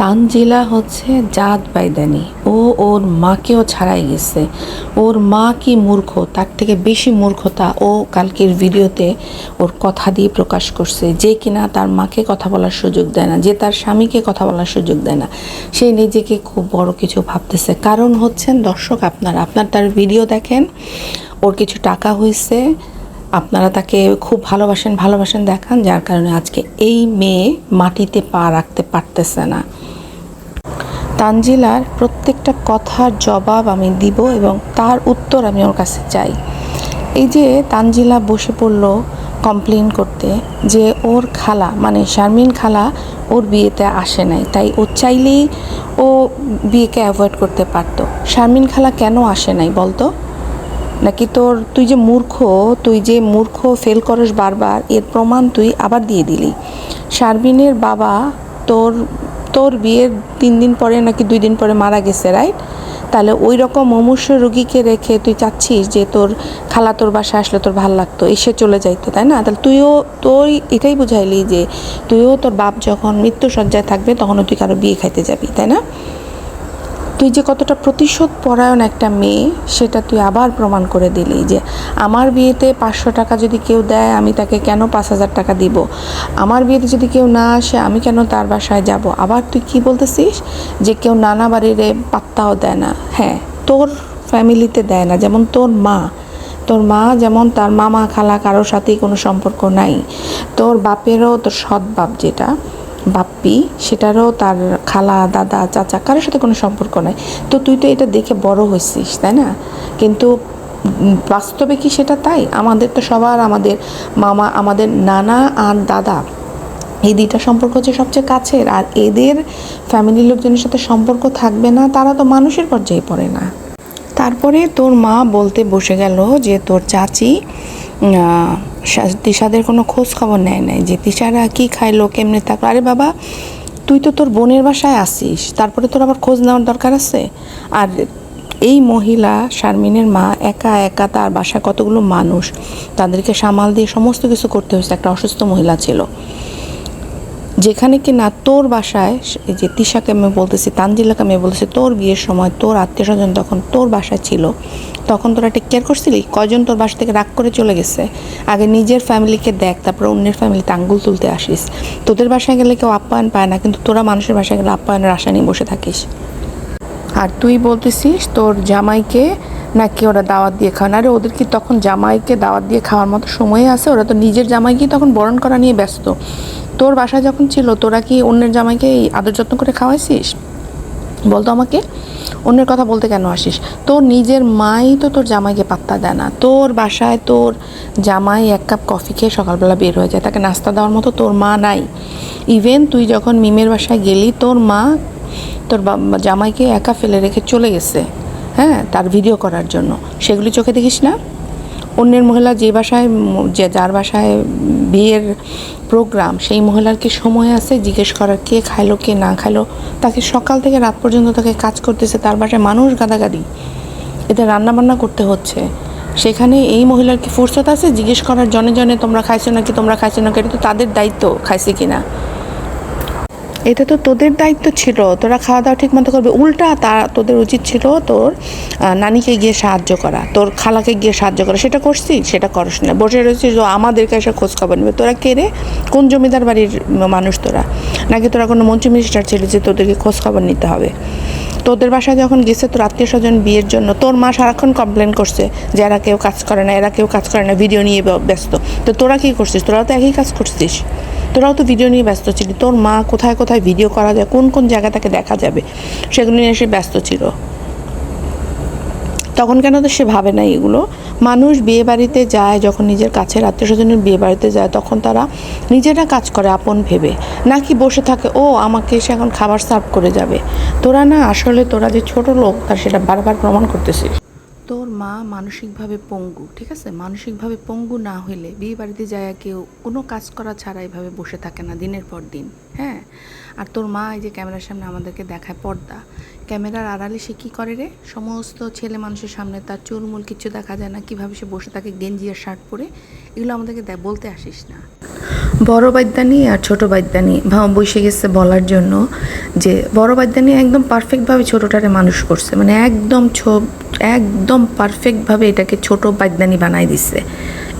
তানজিলা হচ্ছে জাত বাইদানি। ও ওর মাকেও ছাড়াই গেছে। ওর মা কি মূর্খ, তার থেকে বেশি মূর্খতা ও কালকের ভিডিওতে ওর কথা দিয়ে প্রকাশ করছে। যে কিনা তার মাকে কথা বলার সুযোগ দেয় না, যে তার স্বামীকে কথা বলার সুযোগ দেয় না। সে নিজেকে খুব বড় কিছু ভাবতেছে। কারণ হচ্ছেন, দর্শক আপনারা, আপনার তার ভিডিও দেখেন, ওর কিছু টাকা হয়েছে, আপনারা তাকে খুব ভালোবাসেন ভালোবাসেন দেখান, যার কারণে আজকে এই মেয়ে মাটিতে পা রাখতে পারতেছে না। তানজিলার প্রত্যেকটা কথার জবাব আমি দিব এবং তার উত্তর আমি ওর কাছে চাই। এই যে তানজিলা বসে পড়ল কমপ্লেন করতে যে ওর খালা মানে শারমিন খালা ওর বিয়েতে আসে নাই, তাই ও চাইলেই ও বিয়েকে অ্যাভয়েড করতে পারতো। শারমিন খালা কেন আসে নাই বলতো? নাকি তোর, তুই যে মূর্খ, তুই যে মূর্খ ফেল করস বারবার, এর প্রমাণ তুই আবার দিয়ে দিলি। শারমিনের বাবা তোর তোর বিয়ের তিন দিন পরে নাকি দুই দিন পরে মারা গেছে রাইট তাহলে ওই রকম মমুষ্য রুগীকে রেখে তুই চাচ্ছিস যে তোর খালা তোর বাসায় আসলে তোর ভালো লাগতো এসে চলে যাইতো, তাই না? তাহলে তুইও তোর এটাই বুঝাইলি যে তুইও তোর বাপ যখন মৃত্যুসজ্জায় থাকবে তখনও তুই কারও বিয়ে খাইতে যাবি, তাই না? তুই যে কতটা প্রতিশোধ পরায়ণ একটা মেয়ে, সেটা তুই আবার প্রমাণ করে দিলি যে আমার বিয়েতে পাঁচশো টাকা যদি কেউ দেয়, আমি তাকে কেন পাঁচ হাজার টাকা দিব? আমার বিয়েতে যদি কেউ না আসে, আমি কেন তার বাসায় যাব? আবার তুই কি বলতেছিস? যে কেউ নানা বাড়িরে পাত্তাও দেয় না। হ্যাঁ তোর ফ্যামিলিতে দেয় না, যেমন তোর মা। তোর মা যেমন তার মামা খালা কারোর সাথেই কোনো সম্পর্ক নাই। তোর বাপেরও তোর সৎ বাপ যেটা। বাপ্পি, সেটারও তার খালা, দাদা, চাচা, কারোর সাথে কোনো সম্পর্ক নাই। তো তুই তো এটা দেখে বড় হয়েছিস, তাই না? কিন্তু বাস্তবে কি সেটা তাই? আমাদের তো সবার, আমাদের মামা, আমাদের নানা আর দাদা, এই দুইটা সম্পর্ক হচ্ছে সবচেয়ে কাছের। আর এদের ফ্যামিলির লোকজনের সাথে সম্পর্ক থাকবে না, তারা তো মানুষের পর্যায়ে পড়ে না। তারপরে তোর মা বলতে বসে গেল যে তোর চাচি তিশাদের কোনো খোঁজ খবর নেয় নাই যে তিশারা কি খাইলো কেমনে থাকল আরে বাবা, তুই তো তোর বোনের বাসায় আসিস, তারপরে তোর আবার খোঁজ নেওয়ার দরকার আছে? আর এই মহিলা, শারমিনের মা একা একা তার বাসায় কতগুলো মানুষ, তাদেরকে সামাল দিয়ে সমস্ত কিছু করতে হয়েছে। একটা অসুস্থ মহিলা ছিল। যেখানে কি না তোর বাসায়, এই যে তিশাকে আমি বলতেছি, তানজিলাকে আমি বলতেছি, তোর বিয়ের সময় তোর আত্মীয় স্বজন তখন তোর বাসায় ছিল, তখন তোরা টেক কেয়ার করছিলি? কজন তোর বাসা থেকে রাগ করে চলে গেছে? আগে নিজের ফ্যামিলিকে দেখ, তারপর অন্যের ফ্যামিলিতে আঙ্গুল তুলতে আসিস। তোদের বাসায় গেলে কেউ আপ্যায়ন পায় না, কিন্তু তোরা মানুষের বাসায় গেলে আপ্যায়নের আশা নিয়ে বসে থাকিস। আর তুই বলতেছিস তোর জামাইকে নাকি ওরা দাওয়াত দিয়ে খাওয়ান আরে ওদের কি তখন জামাইকে দাওয়াত দিয়ে খাওয়ার মতো সময় আছে? ওরা তো নিজের জামাইকে তখন বরণ করা নিয়ে ব্যস্ত। তোর বাসায় যখন ছিল, তোরা কি অন্যের জামাইকে আদর যত্ন করে খাওয়াইছিস? বলতো আমাকে, অন্যের কথা বলতে কেন আসিস? তোর নিজের মাই তো তোর জামাইকে পাত্তা দেয় না। তোর বাসায় তোর জামাই এক কাপ কফি খেয়ে সকালবেলা বের হয়ে যায়। তাকে নাস্তা দেওয়ার মতো তোর মা নাই। ইভেন তুই যখন মিমের বাসায় গেলি, তোর মা তোর জামাইকে একা ফেলে রেখে চলে গেছে হ্যাঁ? তার ভিডিও করার জন্য। সেগুলি চোখে দেখিস না? অন্যের মহিলা যে বাসায়, যে যার বাসায় বিয়ের প্রোগ্রাম, সেই মহিলার কি সময় আছে? জিজ্ঞেস করার কে খাইলো, কে না খাইলো? তাকে সকাল থেকে রাত পর্যন্ত তাকে কাজ করতেছে, তার বাসায় মানুষ গাদাগাদি। এতে রান্না বান্না করতে হচ্ছে। সেখানে এই মহিলার কি ফুরসত আছে? জিজ্ঞেস করার জনে জনে তোমরা খাইছো নাকি তোমরা খাইছো নাকি? এটা তো তাদের দায়িত্ব, খাইছে কিনা? এটা তো তোদের দায়িত্ব ছিল। তোরা খাওয়া দাওয়া ঠিক মতো করবে। উল্টা তা তোদের উচিত ছিল তোর নানিকে গিয়ে সাহায্য করা। তোর খালাকে গিয়ে সাহায্য করা। সেটা করছিস? সেটা করস না বসে রয়েছিস আমাদেরকে এসে খোঁজ খবর নেবে। তোরা কে রে? কোন জমিদার বাড়ির মানুষ তোরা? নাকি তোরা কোনো মন্ত্রী মিনিস্টার ছিল যে তোদেরকে খোঁজ খবর নিতে হবে? তোদের বাসায় যখন গেছে তোর আত্মীয় স্বজন বিয়ের জন্য, তোর মা সারাক্ষণ কমপ্লেন করছে যে এরা কেউ কাজ করে না, এরা কেউ কাজ করে না ভিডিও নিয়ে ব্যস্ত। তো তোরা কী করছিস? তোরা তো একই কাজ করছিস। তোরাও তো ভিডিও নিয়ে ব্যস্ত ছিলি। তোর মা কোথায় কোথায় ভিডিও করা যায়, কোন কোন জায়গা তাকে দেখা যাবে, সেগুলো নিয়ে এসে ব্যস্ত ছিল। তখন কেন তো সে ভাবে না এগুলো? মানুষ বিয়ে বাড়িতে যায়, যখন নিজের কাছের আত্মীয় স্বজনের বিয়ে বাড়িতে যায়, তখন তারা নিজেরা কাজ করে আপন ভেবে। নাকি বসে থাকে, ও, আমাকে সে এখন খাবার সার্ভ করে যাবে। তোরা না, আসলে তোরা যে ছোট লোক তার সেটা বারবার প্রমাণ করতেছিস। মা মানসিকভাবে পঙ্গু, ঠিক আছে? মানসিকভাবে পঙ্গু না হইলে বিয়ে বাড়িতে যায় কেউ কোনো কাজ করা ছাড়া এভাবে বসে থাকে না দিনের পর দিন হ্যাঁ? আর তোর মা এই যে ক্যামেরার সামনে আমাদেরকে দেখায় পর্দা, ক্যামেরার আড়ালে সে কী করে রে? সমস্ত ছেলে মানুষের সামনে তার চুলমুল কিছু দেখা যায় না, কীভাবে সে বসে থাকে গেঞ্জি আর শার্ট পরে? এগুলো আমাদেরকে বলতে আসিস না। বড় বাদ্যানি আর ছোট বাদ্যানি বসে গেছে বলার জন্য যে বড় বাদ্যানি একদম পারফেক্টভাবে ছোটোটারে মানুষ করছে মানে একদম ছো- একদম পারফেক্টভাবে এটাকে ছোট বাগদানি বানাই দিচ্ছে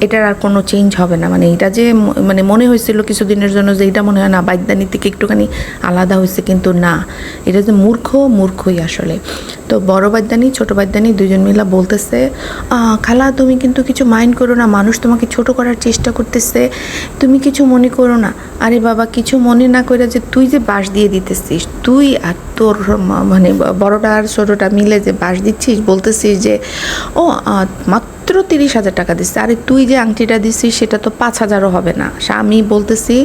এটার আর কোনো চেঞ্জ হবে না। মানে এটা যে মানে মনে হয়েছিল কিছুদিনের জন্য যে এটা মনে হয় না বাগদানি থেকে একটুখানি আলাদা হয়েছে, কিন্তু না। এটা যে মূর্খ, মূর্খই আসলে। তো বড় বাদ্যানি, ছোট বাদ্যানি দুজন মিলা বলতেছে খালা, তুমি কিন্তু কিছু মাইন্ড করো না, মানুষ তোমাকে ছোট করার চেষ্টা করতেছে, তুমি কিছু মনে করো না। আরে বাবা, কিছু মনে না করে যে তুই যে বাঁশ দিয়ে দিতেছিস, তুই আর তোর মানে বড়টা আর ছোটোটা মিলে যে বাঁশ দিচ্ছিস, বলতেছিস যে, ও মাত্র তিরিশ হাজার টাকা দিচ্ছে, আরে তুই যে আংটিটা দিছিস, সেটা তো পাঁচ হাজারও হবে না। আমি বলতেছি,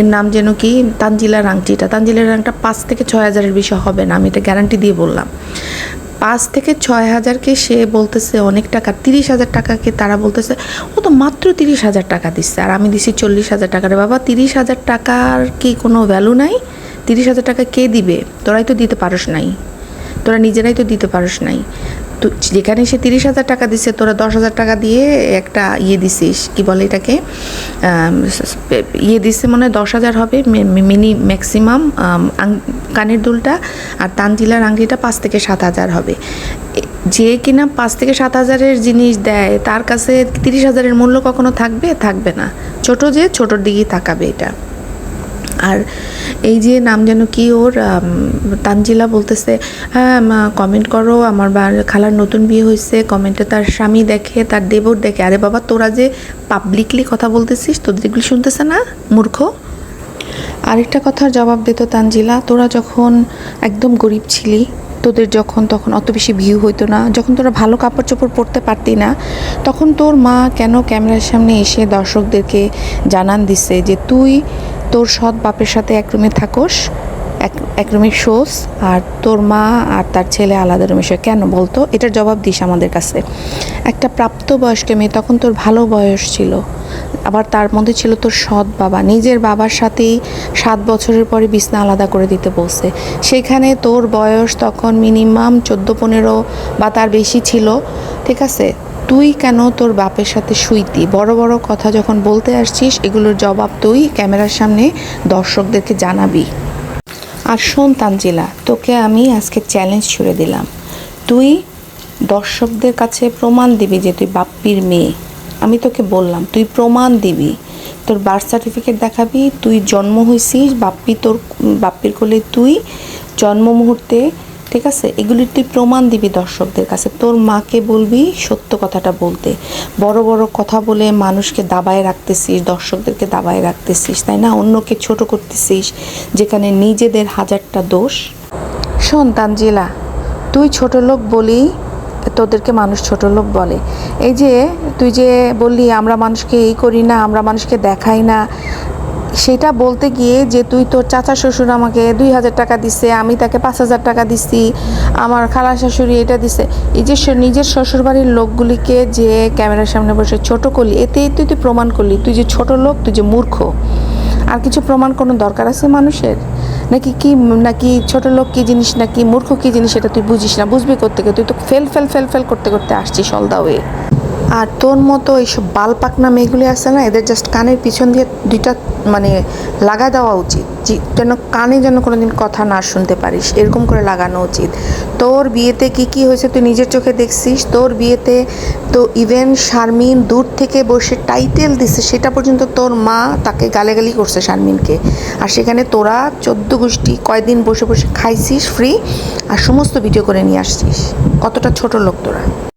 এর নাম যেন কি? তানজিলার আংটিটা, তানজিলার আংটা পাঁচ থেকে ছয় হাজারের বেশি হবে না, আমি এটা গ্যারান্টি দিয়ে বললাম। পাঁচ থেকে ছয় হাজারকে সে বলতেছে অনেক টাকা, তিরিশ হাজার টাকাকে তারা বলতেছে, ও তো মাত্র তিরিশ হাজার টাকা দিচ্ছে। আর আমি দিছি চল্লিশ হাজার টাকার বাবা, তিরিশ হাজার টাকার কি কোনো ভ্যালু নাই? তিরিশ হাজার টাকা কে দিবে? তোরাই তো দিতে পারস নাই। তোরা নিজেরাই তো দিতে পারস নাই। তো যেখানে সে তিরিশ হাজার টাকা দিচ্ছে তোরা দশ হাজার টাকা দিয়ে একটা ইয়ে দিছিস, কি বলে এটাকে? ইয়ে দিচ্ছে মনে হয় দশ হাজার হবে মিনি ম্যাক্সিমাম কানের দুলটা আর তানজিলার আংটিটা পাঁচ থেকে সাত হাজার হবে। যে কিনা পাঁচ থেকে সাত হাজারের জিনিস দেয়, তার কাছে তিরিশ হাজারের মূল্য কখনো থাকবে? থাকবে না। ছোট যে, ছোটোর দিকেই তাকাবে এটা। আর এই যে নাম যেন কি ওর তানজিলা বলতেছে হ্যাঁ কমেন্ট করো, আমার খালার নতুন বিয়ে হয়েছে কমেন্টে তার স্বামী দেখে, তার দেবর দেখে। আরে বাবা, তোরা যে পাবলিকলি কথা বলতেছিস, তোদের এগুলি শুনতেছে না, মূর্খ? আরেকটা কথার জবাব দিত তানজিলা, তোরা যখন একদম গরিব ছিলি, তোদের যখন তখন অত বেশি ভিউ হইতো না, যখন তোরা ভালো কাপড় চোপড় পরতে পারতি না, তখন তোর মা কেন ক্যামেরার সামনে এসে দর্শকদেরকে জানান দিছে যে, তুই তোর সৎ বাপের সাথে এক রুমে থাকোস, এক এক রুমে শোস, আর তোর মা আর তার ছেলে আলাদা রুমে শোয়। কেন বলতো? এটার জবাব দিস আমাদের কাছে। একটা প্রাপ্তবয়স্ক মেয়ে, তখন তোর ভালো বয়স ছিল। আবার তার মধ্যে ছিল তোর সৎ বাবা। নিজের বাবার সাথেই সাত বছরের পরে বিছনা আলাদা করে দিতে বলছে। সেখানে তোর বয়স তখন মিনিমাম চোদ্দ, পনেরো বা তার বেশি ছিল। ঠিক আছে? তুই কেন তোর বাপের সাথে শুইতি বড় বড় কথা যখন বলতে আসছিস, এগুলোর জবাব তুই ক্যামেরার সামনে দর্শকদেরকে জানাবি। আর শোন তানজিলা, তোকে আমি আজকে চ্যালেঞ্জ ছুড়ে দিলাম। তুই দর্শকদের কাছে প্রমাণ দিবি যে তুই বাপ্পির মেয়ে। আমি তোকে বললাম, তুই প্রমাণ দিবি। তোর বার্থ সার্টিফিকেট দেখাবি, তুই জন্ম হয়েছিস বাপ্পি তোর, বাপ্পির কোলে তুই জন্ম মুহূর্তে, ঠিক আছে? এগুলির তুই প্রমাণ দিবি দর্শকদের কাছে। তোর মাকে বলবি সত্য কথাটা বলতে। বড় বড় কথা বলে মানুষকে দাবায় রাখতেছিস, দর্শকদেরকে দাবায় রাখতেছিস, তাই না? অন্যকে ছোট করতেছিস, যেখানে নিজেদের হাজারটা দোষ। শোন তানজিলা, তুই ছোট লোক বলি তোদেরকে মানুষ ছোট লোক বলে। এই যে তুই যে বললি, আমরা মানুষকে এই করি না, আমরা মানুষকে দেখাই না, সেটা বলতে গিয়ে যে তুই তোর চাচা শ্বশুর আমাকে দুই হাজার টাকা দিছে, আমি তাকে পাঁচ হাজার টাকা দিছি, আমার খালা শাশুড়ি এটা দিছে। এই যে নিজের শ্বশুরবাড়ির লোকগুলিকে যে ক্যামেরার সামনে বসে ছোট করলি এতে তুই তুই প্রমাণ করলি, তুই যে ছোট লোক, তুই যে মূর্খ। আর কিছু প্রমাণ কোনো দরকার আছে মানুষের? নাকি কি, নাকি ছোট লোক কী জিনিস, নাকি মূর্খ কী জিনিস এটা তুই বুঝিস না। বুঝবি করতে তুই তো ফেল ফেল ফেল ফেল করতে করতে আসছিস অলদা ওয়ে আর তোর মতো এইসব বাল পাকনা মেয়েগুলি আছে না, এদের জাস্ট কানের পিছন দিয়ে দুইটা মানে লাগা দেওয়া উচিত। যেন কানে যেন কোনোদিন কথা না শুনতে পারিস, এরকম করে লাগানো উচিত। তোর বিয়েতে কি কি হয়েছে তুই নিজের চোখে দেখছিস? তোর বিয়েতে তো ইভেন শারমিন দূর থেকে বসে টাইটেল দিছে, সেটা পর্যন্ত তোর মা তাকে গালাগালি করছে শারমিনকে। আর সেখানে তোরা চোদ্দ গোষ্ঠী কয়দিন বসে বসে খাইছিস ফ্রি আর সমস্ত ভিডিও করে নিয়ে আসছিস। কতটা ছোট লোক তোরা।